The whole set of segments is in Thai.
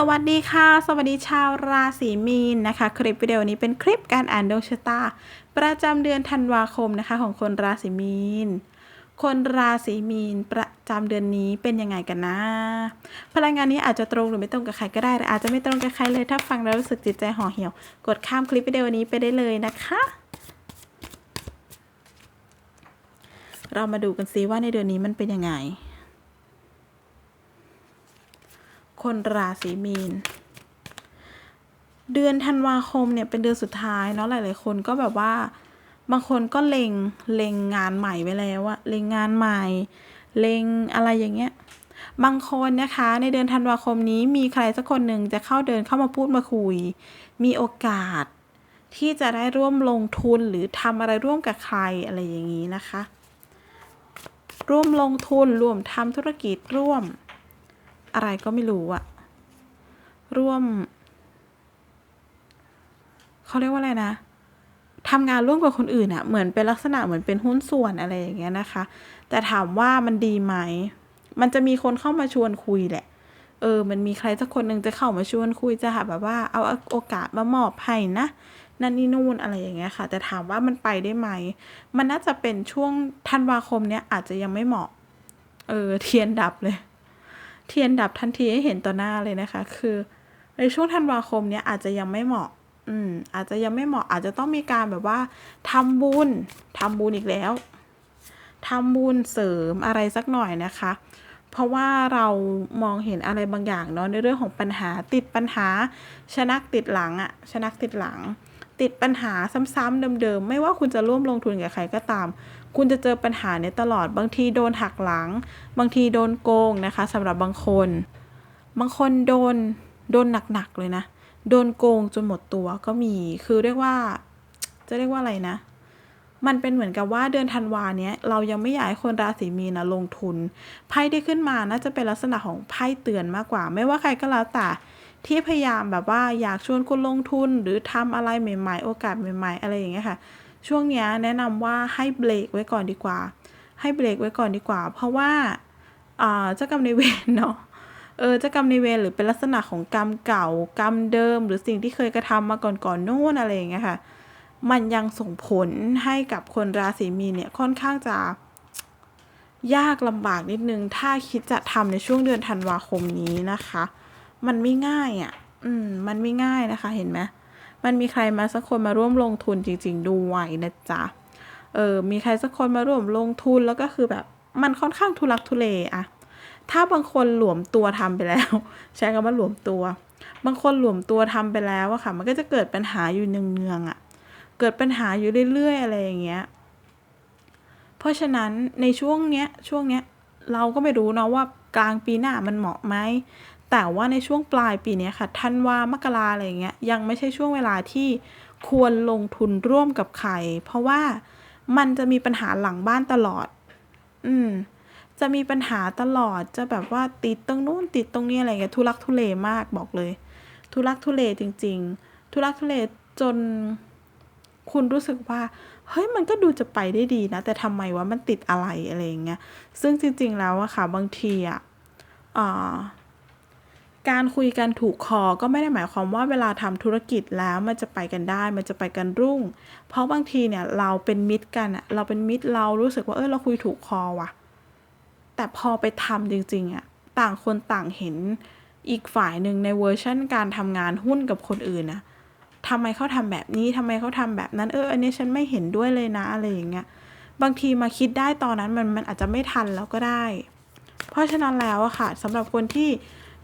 สวัสดีค่ะ สวัสดีชาวราศีมีนนะคะ คลิปวิดีโอนี้เป็นคลิปการอ่านดวงชะตา ประจำเดือนธันวาคมนะคะของคนราศีมีน คนราศีมีนประจำเดือนนี้เป็นยังไงกันนะ พลังงานนี้อาจจะตรงหรือไม่ตรงกับใครก็ได้หรืออาจจะไม่ตรงกับใครเลยถ้าฟังแล้วรู้สึกจิตใจห่อเหี่ยว กดข้ามคลิปวิดีโอนี้ไปได้เลยนะคะ เรามาดูกันซิว่าในเดือนนี้มันเป็นยังไง คนราศีมีน เดือนธันวาคมเนี่ยเป็นเดือนสุดท้ายเนาะหลาย ๆ คนก็แบบว่า บางคนก็เล็งเล็งงานใหม่ไว้แล้วอะเล็งงานใหม่ เล็งอะไรอย่างเงี้ย บางคนนะคะ ในเดือนธันวาคมนี้มีใครสักคนหนึ่งจะเข้าเดินเข้ามาพูดมาคุย มีโอกาสที่จะได้ร่วมลงทุนหรือทำอะไรร่วมกับใครอะไรอย่างนี้นะคะ ร่วมลงทุนร่วมทำธุรกิจร่วม อะไรก็ไม่รู้อะร่วม เขาเรียกว่าอะไรนะทำงานร่วมกับคนอื่นอะเหมือนเป็นลักษณะเหมือนเป็นหุ้นส่วนอะไรอย่างเงี้ยนะคะ แต่ถามว่ามันดีไหม มันจะมีคนเข้ามาชวนคุยแหละ เออ มันมีใครสักคนหนึ่งจะเข้ามาชวนคุยจะหาแบบว่าเอาโอกาสมามอบให้นะนั่นนี่นู่นอะไรอย่างเงี้ยค่ะ แต่ถามว่ามันไปได้ไหม มันน่าจะเป็นช่วงธันวาคมเนี้ยอาจจะยังไม่เหมาะ เออ เทียนดับเลย เทียนดับทันทีให้เห็นต่อหน้าเลยนะคะ คือ ในช่วงธันวาคมเนี้ยอาจจะยังไม่เหมาะ อืม อาจจะยังไม่เหมาะ อาจจะต้องมีการแบบว่าทำบุญทำบุญอีกแล้วทำบุญเสริมอะไรสักหน่อยนะคะ เพราะว่าเรามองเห็นอะไรบางอย่างเนาะในเรื่องของปัญหาติดปัญหา ชนักติดหลังอะชนักติดหลังติดปัญหาซ้ำๆเดิมๆ ไม่ว่าคุณจะร่วมลงทุนกับใครก็ตาม คุณจะเจอปัญหาเนี้ตลอดบางทีโดนหักหลัง บางทีโดนโกงนะคะสำหรับบางคน บางคนโดนโดนหนักๆเลยนะ โดนโกงจนหมดตัวก็มีคือเรียกว่า จะเรียกว่าอะไรนะ มันเป็นเหมือนกับว่าเดือนธันวาเนี้ยเรายังไม่อยากให้คนราศีมีนนะลงทุนไพ่ที่ขึ้นมาน่าจะเป็นลักษณะของไพ่เตือนมากกว่า ไม่ว่าใครก็แล้วแต่ที่พยายามแบบว่าอยากชวนคุณลงทุนหรือทำอะไรใหม่ ๆ โอกาสใหม่ ๆ อะไรอย่างเงี้ยค่ะ ช่วงเนี้ยแนะนำว่าให้เบรกไว้ก่อนดีกว่า ให้เบรกไว้ก่อนดีกว่า เพราะว่าเจ้ากรรมในเวรเนาะเออเจ้ากรรมในเวรหรือเป็นลักษณะของกรรมเก่ากรรมเดิม หรือสิ่งที่เคยกระทำมาก่อนๆนโน้นอะไรอย่างเงี้ยค่ะ มันยังส่งผลให้กับคนราศีมีนเนี่ยค่อนข้างจะยากลำบากนิดนึง ถ้าคิดจะทำในช่วงเดือนธันวาคมนี้นะคะ มันไม่ง่ายอะ่ะ อืม มันไม่ง่ายนะคะ เห็นไหม มันมีใครมาสักคนมาร่วมลงทุนจริง ๆ ด้วยนะจ๊ะ เออ มีใครสักคนมาร่วมลงทุนแล้วก็คือแบบมันค่อนข้างทุลักทุเลอะถ้าบางคนหลวมตัวทำไปแล้ว ใช้คำว่าหลวมตัว บางคนหลวมตัวทำไปแล้วอะค่ะ มันก็จะเกิดปัญหาอยู่เนืองๆอะเกิดปัญหาอยู่เรื่อยๆอะไรอย่างเงี้ย เพราะฉะนั้นในช่วงเนี้ยช่วงเนี้ยเราก็ไม่รู้เนาะว่ากลางปีหน้ามันเหมาะไหม แต่ว่าในช่วงปลายปีนี้ค่ะธันว่ามกราอะไรเงี้ยยังไม่ใช่ช่วงเวลาที่ควรลงทุนร่วมกับใคร เพราะว่ามันจะมีปัญหาหลังบ้านตลอด อืม จะมีปัญหาตลอดจะแบบว่าติดตรงนู้นติดตรงนี้อะไรเงี้ยทุลักทุเลมากบอกเลย ทุลักทุเลจริง ๆ ทุลักทุเลจนคุณรู้สึกว่า เฮ้ยมันก็ดูจะไปได้ดีนะ แต่ทำไมวะมันติดอะไรอะไรอย่างเงี้ยซึ่งจริง ๆ แล้วอะค่ะ บางทีอะอ่า การคุยกันถูกคอก็ไม่ได้หมายความว่าเวลาทำธุรกิจแล้วมันจะไปกันได้ มันจะไปกันรุ่ง เพราะบางทีเนี่ยเราเป็นมิตรกันอะเราเป็นมิตรเรารู้สึกว่าเออเราคุยถูกคอว่ะ แต่พอไปทำจริงๆอะต่างคนต่างเห็นอีกฝ่ายหนึ่งในเวอร์ชั่นการทำงานหุ้นกับคนอื่นนะทำไมเขาทำแบบนี้ทำไมเขาทำแบบนั้นเอออันนี้ฉันไม่เห็นด้วยเลยนะอะไรอย่างเงี้ยบางทีมาคิดได้ตอนนั้นมันมันอาจจะไม่ทันแล้วก็ได้ เพราะฉะนั้นแล้วอะค่ะสำหรับคนที่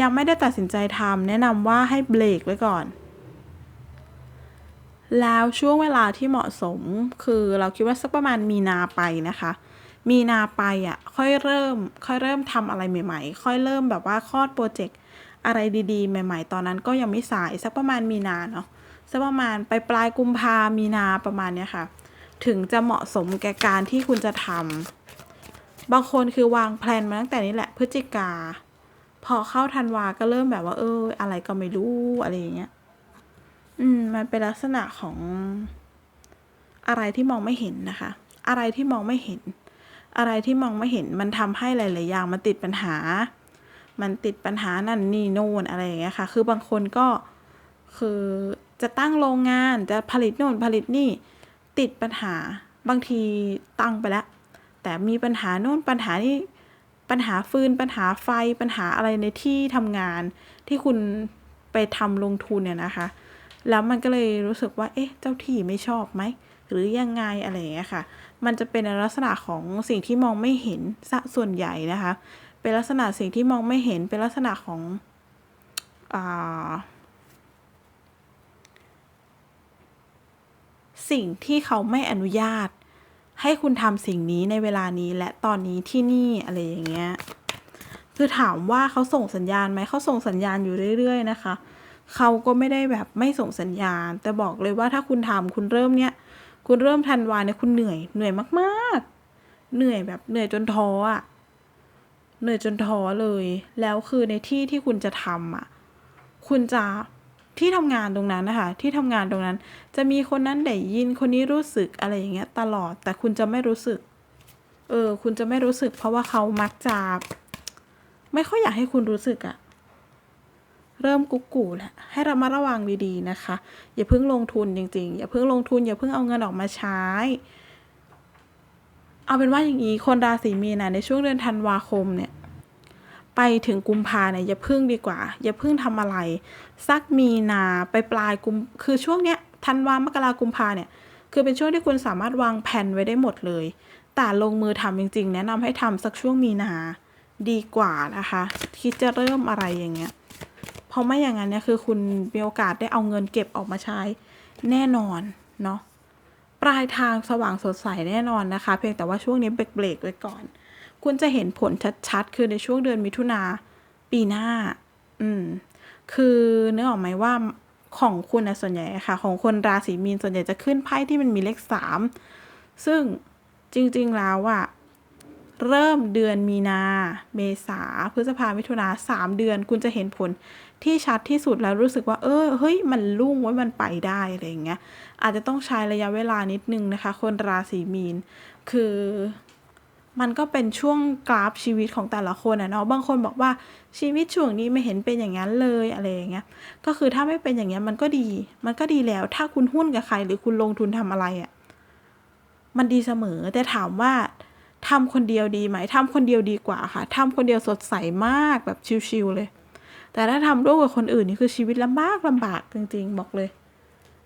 ยังไม่ได้ตัดสินใจทำแนะนำว่าให้เบรกไว้ก่อน แล้วช่วงเวลาที่เหมาะสมคือเราคิดว่าสักประมาณมีนาไปนะคะ มีนาไปอะ่ะค่อยเริ่มค่อยเริ่มทำอะไรใหม่ๆ ค่อยเริ่มแบบว่าคลอดโปรเจกต์อะไรดีๆ ใหม่ ๆ ตอนนั้นก็ยังไม่สายสักประมาณมีนาเนาะสักประมาณไปปลายกุมภามีนาประมาณเนี้ยค่ะ ถึงจะเหมาะสมแก่การที่คุณจะทำ บางคนคือวางแผนมาตั้งแต่นี้แหละพฤศจิกา พอเข้าธันวาก็เริ่มแบบว่า เออ อะไรก็ไม่รู้อะไรอย่างเงี้ย อืม มันเป็นลักษณะของอะไรที่มองไม่เห็นนะคะ อะไรที่มองไม่เห็น อะไรที่มองไม่เห็น มันทำให้หลาย ๆ อย่างมันติดปัญหา มันติดปัญหานั่นนี่โน่นอะไรอย่างเงี้ยค่ะ คือบางคนก็คือจะตั้งโรงงานจะผลิตโน่นผลิตนี่ติดปัญหา บางทีตั้งไปแล้ว แต่มีปัญหาโน่นปัญหานี่ปัญหาฟืนปัญหาไฟปัญหาอะไรในที่ทำงานที่คุณไปทำลงทุนเนี่ยนะคะ แล้วมันก็เลยรู้สึกว่า เอ๊ะ เจ้าที่ไม่ชอบไหม หรือยังไงอะไรอย่างเงี้ยค่ะ มันจะเป็นในลักษณะของสิ่งที่มองไม่เห็นซะส่วนใหญ่นะคะ เป็นลักษณะสิ่งที่มองไม่เห็น เป็นลักษณะของอ่าสิ่งที่เขาไม่อนุญาต ให้คุณทำสิ่งนี้ในเวลานี้และตอนนี้ที่นี่อะไรอย่างเงี้ยคือถามว่าเขาส่งสัญญาณไหมเขาส่งสัญญาณอยู่เรื่อย ๆ นะคะ เขาก็ไม่ได้แบบไม่ส่งสัญญาณ แต่บอกเลยว่าถ้าคุณทำคุณเริ่มเนี้ยคุณเริ่มทันวาเนี่ยคุณเหนื่อยเหนื่อยมากๆ เหนื่อยแบบเหนื่อยจนท้ออะเหนื่อยจนท้อเลย แล้วคือในที่ที่คุณจะทำอะ คุณจะ ที่ทำงานตรงนั้นนะคะ ที่ทำงานตรงนั้น จะมีคนนั้นได้ยินคนนี้รู้สึกอะไรอย่างเงี้ยตลอดแต่คุณจะไม่รู้สึก เออ คุณจะไม่รู้สึก เพราะว่าเขามักจะไม่ค่อยอยากให้คุณรู้สึกอะเริ่มกุ๊กกูแล้วให้เรามาระวังดีๆนะคะ อย่าเพิ่งลงทุนจริงๆ อย่าเพิ่งลงทุน อย่าเพิ่งเอาเงินออกมาใช้ เอาเป็นว่าอย่างนี้คนราศีมีนะในช่วงเดือนธันวาคมเนี่ย ไปถึงกุมภาเนี่ยอย่าพึ่งดีกว่า อย่าพึ่งทำอะไร สักมีนาไปปลายกุมคือช่วงเนี้ยธันวามกรากุมภาเนี่ยคือเป็นช่วงที่คุณสามารถวางแผนไว้ได้หมดเลย แต่ลงมือทำจริง ๆ แนะนำให้ทำสักช่วงมีนาดีกว่านะคะที่จะเริ่มอะไรอย่างเงี้ยเพราะไม่อย่างนั้นเนี่ยคือคุณมีโอกาสได้เอาเงินเก็บออกมาใช้แน่นอนเนาะปลายทางสว่างสดใสแน่นอนนะคะ เพียงแต่ว่าช่วงนี้เบรกเบรกไว้ก่อน คุณจะเห็นผลชัดๆ คือในช่วงเดือนมิถุนาปีหน้า อืม คือเนื้อออกไหมว่าของคุณนะส่วนใหญ่ค่ะ ของคนราศีมีนส่วนใหญ่จะขึ้นไพ่ที่มันมีเลขสามซึ่งจริงๆแล้วอะเริ่มเดือนมีนา เมษา พฤษภามิถุนาสามเดือน คุณจะเห็นผลที่ชัดที่สุดแล้วรู้สึกว่า เออ เฮ้ย มันรุ่งไว้มันไปได้อะไรอย่างเงี้ย อาจจะต้องใช้ระยะเวลานิดนึงนะคะ คนราศีมีน คือ มันก็เป็นช่วงกราฟชีวิตของแต่ละคนอะเนาะบางคนบอกว่าชีวิตช่วงนี้ไม่เห็นเป็นอย่างนั้นเลยอะไรอย่างเงี้ยก็คือถ้าไม่เป็นอย่างเงี้ยมันก็ดี มันก็ดีแล้ว ถ้าคุณหุ้นกับใครหรือคุณลงทุนทำอะไรอะมันดีเสมอแต่ถามว่าทำคนเดียวดีไหมทำคนเดียวดีกว่าค่ะทำคนเดียวสดใสมากแบบชิวๆเลย แต่ถ้าทำร่วมกับคนอื่นนี่คือชีวิตลำบากลำบากจริง ๆ บอกเลย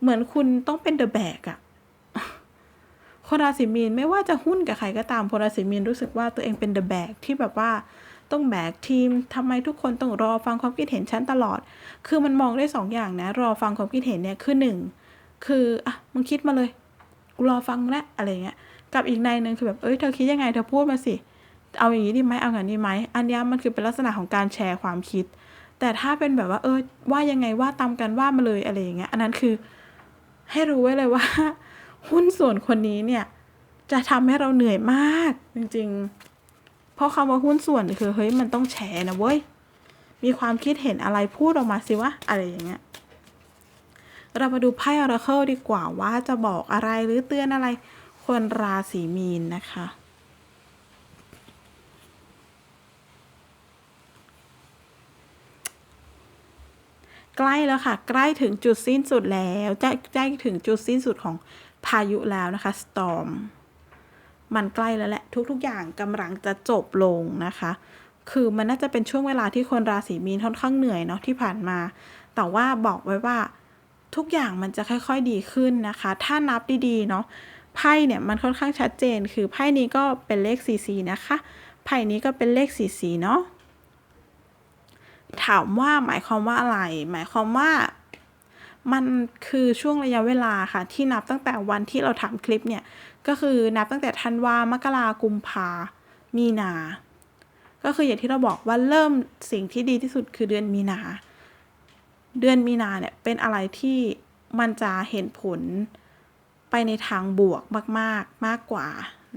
เหมือนคุณต้องเป็นเดอะแบกอะ คนราศีมีนไม่ว่าจะหุ้นกับใครก็ตามคนราศีมีนรู้สึกว่าตัวเองเป็นเดอะแบกที่แบบว่าต้องแบกทีมทำไมทุกคนต้องรอฟังความคิดเห็นฉันตลอด คือมันมองได้สองอย่างนะ รอฟังความคิดเห็นเนี่ยคือหนึ่งคืออะมึงคิดมาเลยกูรอฟังแล้วอะไรเงี้ยกับอีกในหนึ่งคือแบบเอ้ยเธอคิดยังไงเธอพูดมาสิเอาอย่างนี้ดีไหมเอาอย่างนี้ไหมอันนี้มันคือเป็นลักษณะของการแชร์ความคิด แต่ถ้าเป็นแบบว่าเออว่ายังไงว่าตามกันว่ามาเลยอะไรอย่างเงี้ยอันนั้นคือให้รู้ไว้เลยว่า หุ้นส่วนคนนี้เนี่ยจะทำให้เราเหนื่อยมากจริงๆ เพราะคำว่าหุ้นส่วนคือเฮ้ยมันต้องแชร์นะเว้ย มีความคิดเห็นอะไรพูดออกมาสิวะอะไรอย่างเงี้ย เรามาดูไพ่ออราเคิลดีกว่าว่าจะบอกอะไรหรือเตือนอะไรคนราศีมีนนะคะ ใกล้แล้วค่ะ ใกล้ถึงจุดสิ้นสุดแล้วใกล้ใกล้ถึงจุดสิ้นสุดของพายุแล้วนะคะ storm มันใกล้แล้วแหละ ทุก ๆ อย่างกำลังจะจบลงนะคะ คือมันน่าจะเป็นช่วงเวลาที่คนราศีมีนค่อนข้างเหนื่อยเนาะที่ผ่านมา แต่ว่าบอกไว้ว่าทุกอย่างมันจะค่อยๆดีขึ้นนะคะ ถ้านับดีๆเนาะไพ่เนี่ยมันค่อนข้างชัดเจน คือไพ่นี้ก็เป็นเลข 4 4 นะคะ ไพ่นี้ก็เป็นเลข 4 4 เนาะ ถามว่าหมายความว่าอะไร หมายความว่ามันคือช่วงระยะเวลาค่ะ ที่นับตั้งแต่วันที่เราทำคลิปเนี่ย ก็คือนับตั้งแต่ธันวามกรากุมภามีนา ก็คืออย่างที่เราบอกว่าเริ่มสิ่งที่ดีที่สุดคือเดือนมีนา เดือนมีนาเนี่ยเป็นอะไรที่มันจะเห็นผลไปในทางบวกมาก ๆ มากกว่า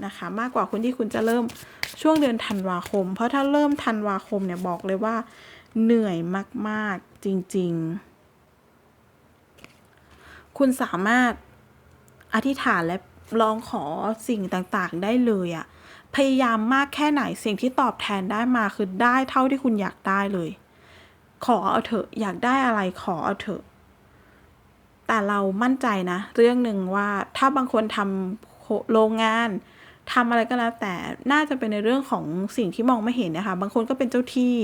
นะคะ มากกว่าคนที่คุณจะเริ่มช่วงเดือนธันวาคม เพราะถ้าเริ่มธันวาคมเนี่ยบอกเลยว่า เหนื่อยมาก ๆ จริง ๆ คุณสามารถอธิษฐานและร้องขอสิ่งต่างๆ ได้เลยอะพยายามมากแค่ไหนสิ่งที่ตอบแทนได้มาคือได้เท่าที่คุณอยากได้เลย ขอเอาเถอะอยากได้อะไรขอเอาเถอะ แต่เรามั่นใจนะ เรื่องหนึ่งว่าถ้าบางคนทำโรงงานทำอะไรก็แล้วแต่น่าจะเป็นในเรื่องของสิ่งที่มองไม่เห็นนะคะ บางคนก็เป็นเจ้าที่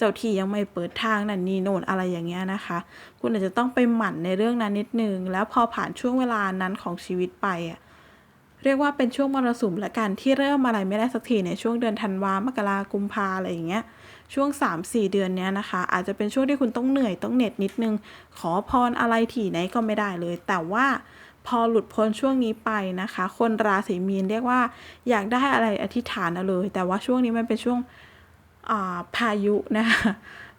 เจ้าที่ยังไม่เปิดทางนั่นนี่โน่นอะไรอย่างเงี้ยนะคะ คุณอาจจะต้องไปหมั่นในเรื่องนั้นนิดนึง แล้วพอผ่านช่วงเวลานั้นของชีวิตไปอะเรียกว่าเป็นช่วงมรสุมละกันที่เริ่มอะไรไม่ได้สักทีในช่วงเดือนธันวามกรากุมภาอะไรอย่างเงี้ยช่วง 3-4 เดือนเนี้ยนะคะ อาจจะเป็นช่วงที่คุณต้องเหนื่อยต้องเหน็ดนิดนึง ขอพรอะไรถี่ไหนก็ไม่ได้เลย แต่ว่าพอหลุดพ้นช่วงนี้ไปนะคะ คนราศีมีนเรียกว่าอยากได้อะไรอธิษฐานเอาเลย แต่ว่าช่วงนี้มันเป็นช่วง พายุนะคะ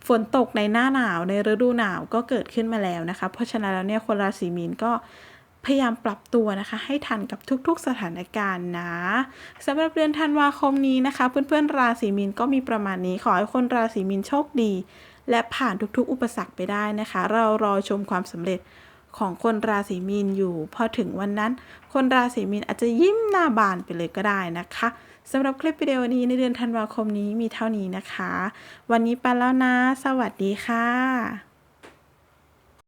ฝนตกในหน้าหนาวในฤดูหนาวก็เกิดขึ้นมาแล้วนะคะ เพราะฉะนั้นแล้วเนี่ยคนราศีมีนก็พยายามปรับตัวนะคะ ให้ทันกับทุกๆสถานการณ์นะสำหรับเดือนธันวาคมนี้นะคะ เพื่อนๆราศีมีนก็มีประมาณนี้ ขอให้คนราศีมีนโชคดี และผ่านทุกๆ อุปสรรคไปได้นะคะ เรารอชมความสำเร็จของคนราศีมีนอยู่ พอถึงวันนั้น คนราศีมีนอาจจะยิ้มหน้าบานไปเลยก็ได้นะคะ สำหรับคลิปวิดีโอนี้ในเดือนธันวาคมนี้มีเท่านี้นะคะ วันนี้ไปแล้วนะ สวัสดีค่ะ